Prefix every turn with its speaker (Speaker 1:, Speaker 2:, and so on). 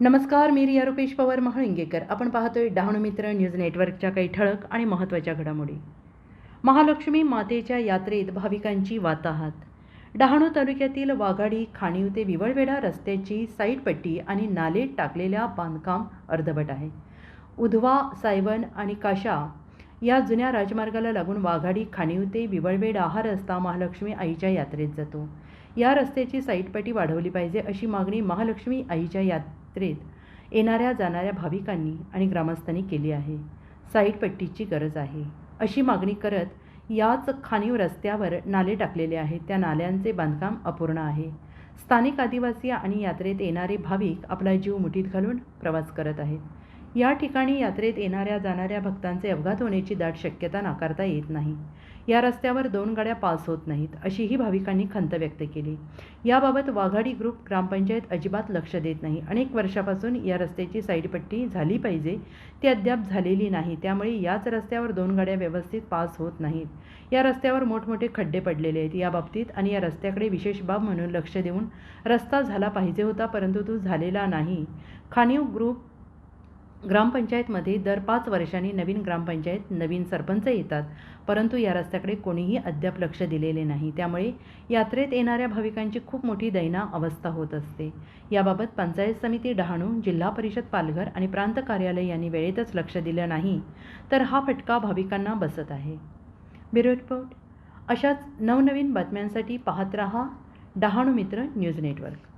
Speaker 1: नमस्कार मी रिया रुपेश पवार महाळिंगेकर. आपण पाहतोय डहाणू मित्र न्यूज नेटवर्कच्या काही ठळक आणि महत्त्वाच्या घडामोडी. महालक्ष्मी मातेच्या यात्रेत भाविकांची वाताहात. डहाणू तालुक्यातील वाघाडी खाणीव ते विवळवेढा रस्त्याची साईडपट्टी आणि नाले टाकलेल्या बांधकाम अर्धवट आहे. उधवा सायवन आणि काशा या जुन्या राजमार्गाला लागून वाघाडी खाणीव ते विवळवेढा हा रस्ता महालक्ष्मी आईच्या यात्रेत जातो. या रस्त्याची साईटपट्टी वाढवली पाहिजे अशी मागणी महालक्ष्मी आईच्या यात्रेत येणाऱ्या जाणाऱ्या भाविकांनी आणि ग्रामस्थांनी केली आहे. साईटपट्टीची गरज आहे. अशी मागणी करत याच खाणीव रस्त्यावर नाले टाकलेले आहेत. त्या नाल्यांचे बांधकाम अपूर्ण आहे. स्थानिक आदिवासी आणि यात्रेत येणारे भाविक आपला जीव मुठीत घालून प्रवास करत आहेत. या ठिकाणी यात्रेत येणाऱ्या जाणाऱ्या भक्तांचे अपघात होण्याची दाट शक्यता नाकारता येत नाही. या रस्त्यावर दोन गाड्या पास होत नाहीत अशीही भाविकांनी खंत व्यक्त केली. याबाबत वाघाडी ग्रुप ग्रामपंचायत अजिबात लक्ष देत नाही. अनेक वर्षापासून या रस्त्याची साईडपट्टी झाली पाहिजे. ती अद्याप झालेली नाही. त्यामुळे याच रस्त्यावर दोन गाड्या व्यवस्थित पास होत नाहीत. या रस्त्यावर मोठमोठे खड्डे पडलेले आहेत. या बाबतीत आणि या रस्त्याकडे विशेष बाब म्हणून लक्ष देऊन रस्ता झाला पाहिजे होता परंतु तो झालेला नाही. खाणीव ग्रुप ग्रामपंचायतमध्ये दर पाच वर्षांनी नवीन ग्रामपंचायत नवीन सरपंच येतात. परंतु या रस्त्याकडे कोणीही अद्याप लक्ष दिलेले नाही. त्यामुळे यात्रेत येणाऱ्या भाविकांची खूप मोठी दैना अवस्था होत असते. याबाबत पंचायत समिती डहाणू जिल्हा परिषद पालघर आणि प्रांत कार्यालय यांनी वेळेतच लक्ष दिलं नाही तर हा फटका भाविकांना बसत आहे. Bureau report. अशाच नवनवीन बातम्यांसाठी पाहत रहा डहाणू मित्र न्यूज नेटवर्क.